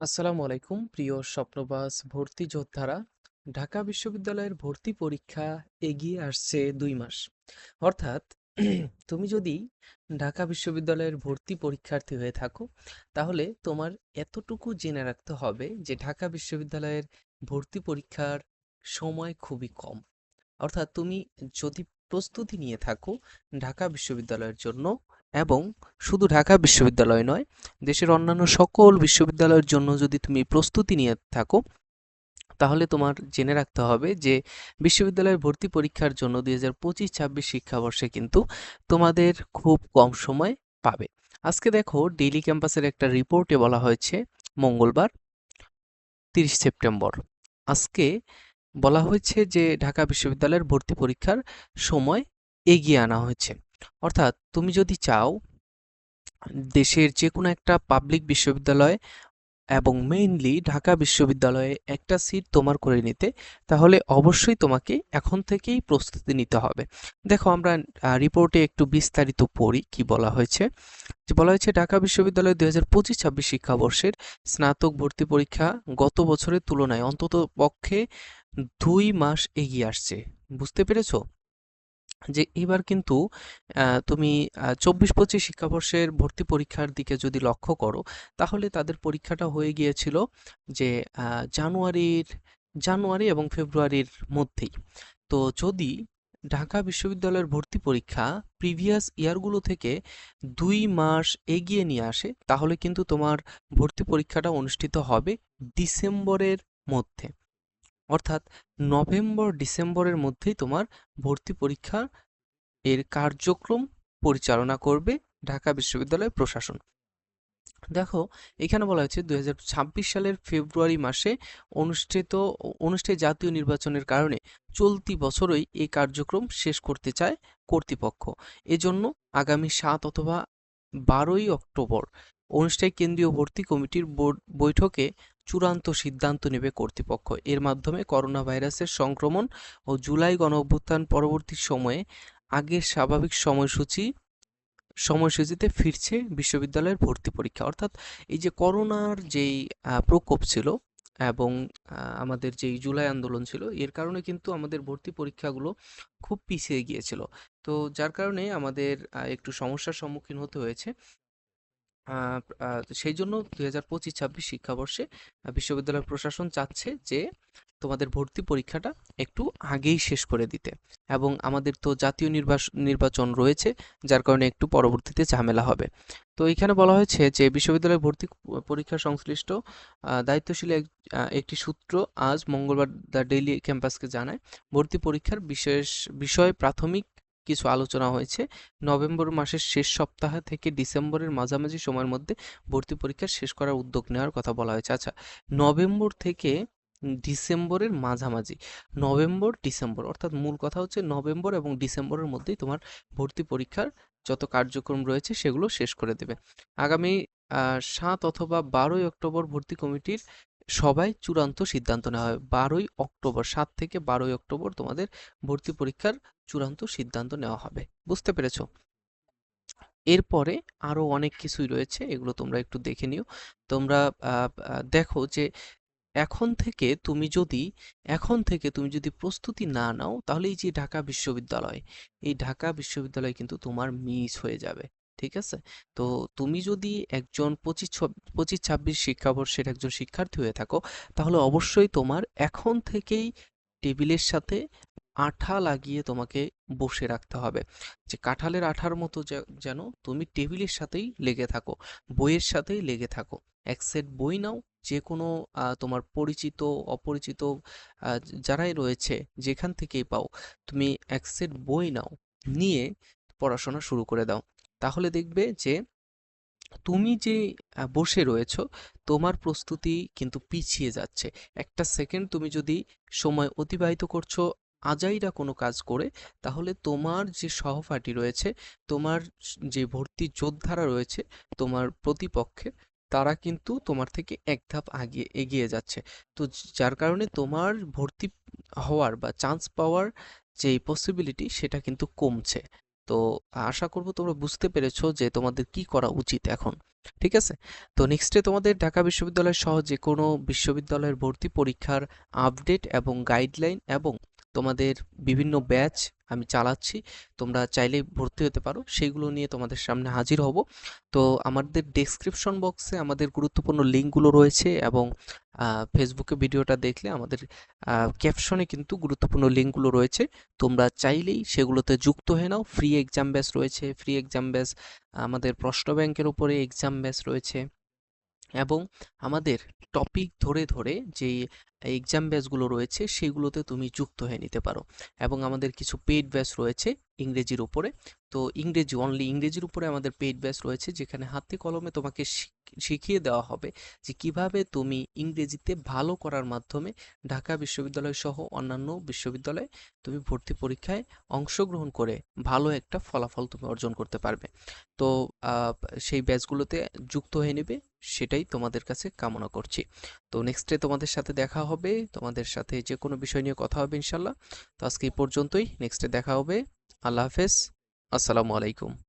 আসসালামু আলাইকুম, প্রিয় স্বপ্নবাস ভর্তি যোদ্ধারা। ঢাকা বিশ্ববিদ্যালয়ের ভর্তি পরীক্ষা এগিয়ে আসছে দুই মাস। অর্থাৎ তুমি যদি ঢাকা বিশ্ববিদ্যালয়ের ভর্তি পরীক্ষার্থী হয়ে থাকো, তাহলে তোমার এতটুকু জেনে রাখতে হবে যে ঢাকা বিশ্ববিদ্যালয়ের ভর্তি পরীক্ষার সময় খুবই কম। অর্থাৎ তুমি যদি প্রস্তুতি নিয়ে থাকো ঢাকা বিশ্ববিদ্যালয়ের জন্য এবং শুধু ঢাকা বিশ্ববিদ্যালয় নয়, দেশের অন্যান্য সকল বিশ্ববিদ্যালয়ের জন্য যদি তুমি প্রস্তুতি নিয়ে থাকো, তাহলে তোমার জেনে রাখতে হবে যে বিশ্ববিদ্যালয়ের ভর্তি পরীক্ষার জন্য দুই হাজার পঁচিশ ছাব্বিশ শিক্ষাবর্ষে কিন্তু তোমাদের খুব কম সময় পাবে। আজকে দেখো ডেইলি ক্যাম্পাসের একটা রিপোর্টে বলা হয়েছে, মঙ্গলবার, তিরিশ সেপ্টেম্বর। আজকে বলা হয়েছে যে ঢাকা বিশ্ববিদ্যালয়ের ভর্তি পরীক্ষার সময় এগিয়ে আনা হয়েছে। অর্থাৎ তুমি যদি চাও দেশের যে কোনো একটা পাবলিক বিশ্ববিদ্যালয় এবং মেইনলি ঢাকা বিশ্ববিদ্যালয়ে একটা সিট তোমার করে নিতে, তাহলে অবশ্যই তোমাকে এখন থেকেই প্রস্তুতি নিতে হবে। দেখো আমরা রিপোর্টে একটু বিস্তারিত পড়ি কি বলা হয়েছে। যে বলা হয়েছে, ঢাকা বিশ্ববিদ্যালয় দুই হাজার পঁচিশ ছাব্বিশ শিক্ষাবর্ষের স্নাতক ভর্তি পরীক্ষা গত বছরের তুলনায় অন্তত পক্ষে দুই মাস এগিয়ে আসছে। বুঝতে পেরেছ? যে এবার কিন্তু তুমি চব্বিশ পঁচিশ শিক্ষাবর্ষের ভর্তি পরীক্ষার দিকে যদি লক্ষ্য করো, তাহলে তাদের পরীক্ষাটা হয়ে গিয়েছিল যে জানুয়ারির, জানুয়ারি এবং ফেব্রুয়ারির মধ্যেই। তো যদি ঢাকা বিশ্ববিদ্যালয়ের ভর্তি পরীক্ষা প্রিভিয়াস ইয়ারগুলো থেকে দুই মাস এগিয়ে নিয়ে আসে, তাহলে কিন্তু তোমার ভর্তি পরীক্ষাটা অনুষ্ঠিত হবে ডিসেম্বরের মধ্যে। অর্থাৎ নভেম্বর, ডিসেম্বরের মধ্যেই তোমার ভর্তি পরীক্ষা এর কার্যক্রম পরিচালনা করবে ঢাকা বিশ্ববিদ্যালয় প্রশাসন। দেখো, এখানে বলা হয়েছে দু হাজার ছাব্বিশ সালের ফেব্রুয়ারি মাসে অনুষ্ঠিত অনুষ্ঠিত জাতীয় নির্বাচনের কারণে চলতি বছরই এই কার্যক্রম শেষ করতে চায় কর্তৃপক্ষ। এজন্য আগামী সাত অথবা বারোই অক্টোবর অনুষ্ঠায় কেন্দ্রীয় ভর্তি কমিটির বৈঠকে চূড়ান্ত সিদ্ধান্ত নেবে কর্তৃপক্ষ। এর মাধ্যমে করোনা ভাইরাসের সংক্রমণ ও জুলাই গণ অভ্যুত্থান পরবর্তী সময়ে আগের স্বাভাবিক সময়সূচি, সময়সূচিতে ফিরছে বিশ্ববিদ্যালয়ের ভর্তি পরীক্ষা। অর্থাৎ এই যে করোনার যেই প্রকোপ ছিল এবং আমাদের যেই জুলাই আন্দোলন ছিল, এর কারণে কিন্তু আমাদের ভর্তি পরীক্ষাগুলো খুব পিছিয়ে গিয়েছিল। তো যার কারণে আমাদের একটু সমস্যার সম্মুখীন হতে হয়েছে। সেই জন্য দুই হাজার পঁচিশ, ছাব্বিশ শিক্ষাবর্ষে বিশ্ববিদ্যালয় প্রশাসন চাচ্ছে যে তোমাদের ভর্তি পরীক্ষাটা একটু আগেই শেষ করে দিতে। এবং আমাদের তো জাতীয় নির্বাচন রয়েছে, যার কারণে একটু পরবর্তীতে ঝামেলা হবে। তো এখানে বলা হয়েছে যে বিশ্ববিদ্যালয় ভর্তি পরীক্ষা সংশ্লিষ্ট দায়িত্বশীল একটি সূত্র আজ মঙ্গলবার দ্য ডেইলি ক্যাম্পাসকে জানায়, ভর্তি পরীক্ষার বিশেষ, বিষয় প্রাথমিক কিছু আলোচনা হয়েছে। নভেম্বর মাসের শেষ সপ্তাহ থেকে ডিসেম্বরের মাঝামাঝি সময়ের মধ্যে ভর্তি পরীক্ষা শেষ করার উদ্যোগ নেওয়ার কথা বলা হয়েছে। আচ্ছা নভেম্বর থেকে ডিসেম্বরের মাঝামাঝি, নভেম্বর, ডিসেম্বর অর্থাৎ মূল কথা হচ্ছে নভেম্বর এবং ডিসেম্বরের মধ্যেই তোমার ভর্তি পরীক্ষার যত কার্যক্রম রয়েছে সেগুলো শেষ করে দেবে। আগামী সাত অথবা বারোই অক্টোবর ভর্তি কমিটির সবাই চূড়ান্ত সিদ্ধান্ত নেওয়া হয়। বারোই অক্টোবর, সাত থেকে বারোই অক্টোবর তোমাদের ভর্তি পরীক্ষার চূড়ান্ত সিদ্ধান্ত নেওয়া হবে। বুঝতে পেরেছ? এরপরে আরও অনেক কিছুই রয়েছে, এগুলো তোমরা একটু দেখে নিও। তোমরা দেখো যে এখন থেকে তুমি যদি, এখন থেকে তুমি যদি প্রস্তুতি না নাও, তাহলে এই যে ঢাকা বিশ্ববিদ্যালয়, এই ঢাকা বিশ্ববিদ্যালয় কিন্তু তোমার মিস হয়ে যাবে। ঠিক আছে? তো তুমি যদি একজন পঁচিশ পঁচিশ ছাব্বিশ শিক্ষাবর্ষের একজন শিক্ষার্থী হয়ে থাকো, তাহলে অবশ্যই তোমার এখন থেকেই টেবিলের সাথে আঠা লাগিয়ে তোমাকে বসে রাখতে হবে। যে কাঁঠালের আঠার মতো যেন তুমি টেবিলের সাথেই লেগে থাকো, বইয়ের সাথেই লেগে থাকো। এক সেট বই নাও যে কোনো তোমার পরিচিত, অপরিচিত যারাই রয়েছে, যেখান থেকেই পাও, তুমি এক সেট বই নাও, নিয়ে পড়াশোনা শুরু করে দাও। তাহলে দেখবে যে তুমি যে বসে রয়েছো, তোমার প্রস্তুতি কিন্তু পিছিয়ে যাচ্ছে। একটা সেকেন্ড তুমি যদি সময় অতিবাহিত করছ আজাইরা কোনো কাজ করে, তাহলে তোমার যে সহপাঠী রয়েছে, তোমার যে ভর্তি যোদ্ধারা রয়েছে, তোমার প্রতিপক্ষে, তারা কিন্তু তোমার থেকে এক ধাপ আগিয়ে এগিয়ে যাচ্ছে। তো যার কারণে তোমার ভর্তি হওয়ার বা চান্স পাওয়ার যে পসিবিলিটি সেটা কিন্তু কমছে। তো আশা করব তোমরা বুঝতে পেরেছ যে তোমাদের কি করা উচিত এখন, ঠিক আছে? তো নেক্সটে তোমাদের ঢাকা বিশ্ববিদ্যালয় সহ যে কোনো বিশ্ববিদ্যালয়ের ভর্তি পরীক্ষার আপডেট এবং গাইডলাইন এবং তোমাদের বিভিন্ন ব্যাচ আমি চালাচ্ছি। তোমরা চাইলেই ভর্তি হতে পারো। সেইগুলো নিয়ে তোমাদের সামনে হাজির হব। তো আমাদের ডেসক্রিপশন বক্সে আমাদের গুরুত্বপূর্ণ লিঙ্কগুলো রয়েছে এবং ফেসবুকে ভিডিওটা দেখলে আমাদের ক্যাপশনে কিন্তু গুরুত্বপূর্ণ লিঙ্কগুলো রয়েছে। তোমরা চাইলেই সেগুলোতে যুক্ত হয়ে নাও। ফ্রি এক্সাম ব্যাচ রয়েছে ফ্রি এক্সাম ব্যাচ আমাদের প্রশ্ন ব্যাংকের উপরে এক্সাম ব্যাচ রয়েছে। এবং আমাদের টপিক ধরে ধরে যেই এক্সাম ব্যাচগুলো রয়েছে সেগুলোতে তুমি যুক্ত হয়ে নিতে পারো। এবং আমাদের কিছু পেইড ব্যাচ রয়েছে ইংরেজির উপরে। তো ইংরেজি অনলি ইংরেজির উপরে আমাদের পেইড ব্যাচ রয়েছে যেখানে হাতে কলমে তোমাকে শিখ- শিখিয়ে দেওয়া হবে যে কীভাবে তুমি ইংরেজিতে ভালো করার মাধ্যমে ঢাকা বিশ্ববিদ্যালয় সহ অন্যান্য বিশ্ববিদ্যালয়ে তুমি ভর্তি পরীক্ষায় অংশগ্রহণ করে ভালো একটা ফলাফল তুমি অর্জন করতে পারবে। তো সেই ব্যাচগুলোতে যুক্ত হয়ে নেবে। সেটাই তোমাদের কাছে কামনা করছি। তো নেক্সটে তোমাদের সাথে দেখা হবে, তোমাদের সাথে যে কোনো বিষয় নিয়ে কথা হবে ইনশাল্লাহ। তো আজকে এই পর্যন্তই নেক্সটে দেখা হবে। আল্লাহ হাফেজ, আসসালামু আলাইকুম।